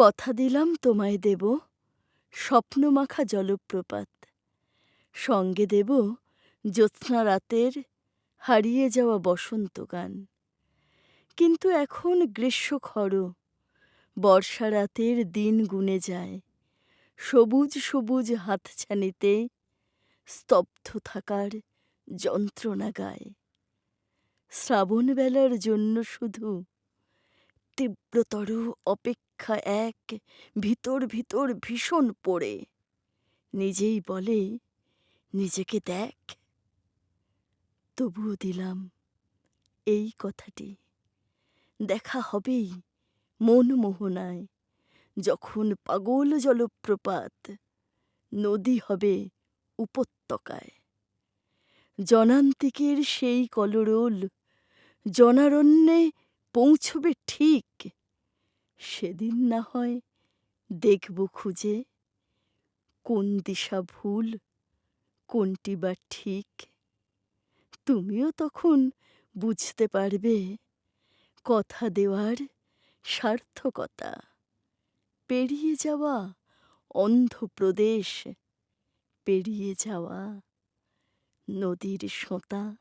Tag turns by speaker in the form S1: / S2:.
S1: কথা দিলাম তোমায় দেব, স্বপ্নমাখা জলপ্রপাত। সঙ্গে দেব জ্যোৎস্না রাতের হারিয়ে যাওয়া বসন্ত গান কিন্তু এখন গ্রীষ্ম খর বর্ষা রাতের দিন গুনে যায়। সবুজ সবুজ হাতছানিতে স্তব্ধ থাকার যন্ত্রণা গায়। শ্রাবণ বেলার জন্য শুধু তীব্রতর অপেক্ষা এক ভিতর ভিতর ভীষণ পড়ে। নিজেই বলে, নিজেকে দেখ। তবুও দিলাম, এই কথাটি। দেখা হবেই মন মোহনায়। যখন পাগল জলপ্রপাত, নদী হবে উপত্যকায়। জনান্তিকের সেই কলরোল জনারণ্যে পৌঁছবে ঠিক সেদিন না হয় দেখব খুঁজে কোন দিশা ভুল, কোনটি বা ঠিক। তুমিও তখন বুঝতে পারবে কথা দেওয়ার সার্থকতা। পেরিয়ে যাওয়া অন্ধ্রপ্রদেশ, পেরিয়ে যাওয়া নদীর সোঁতা।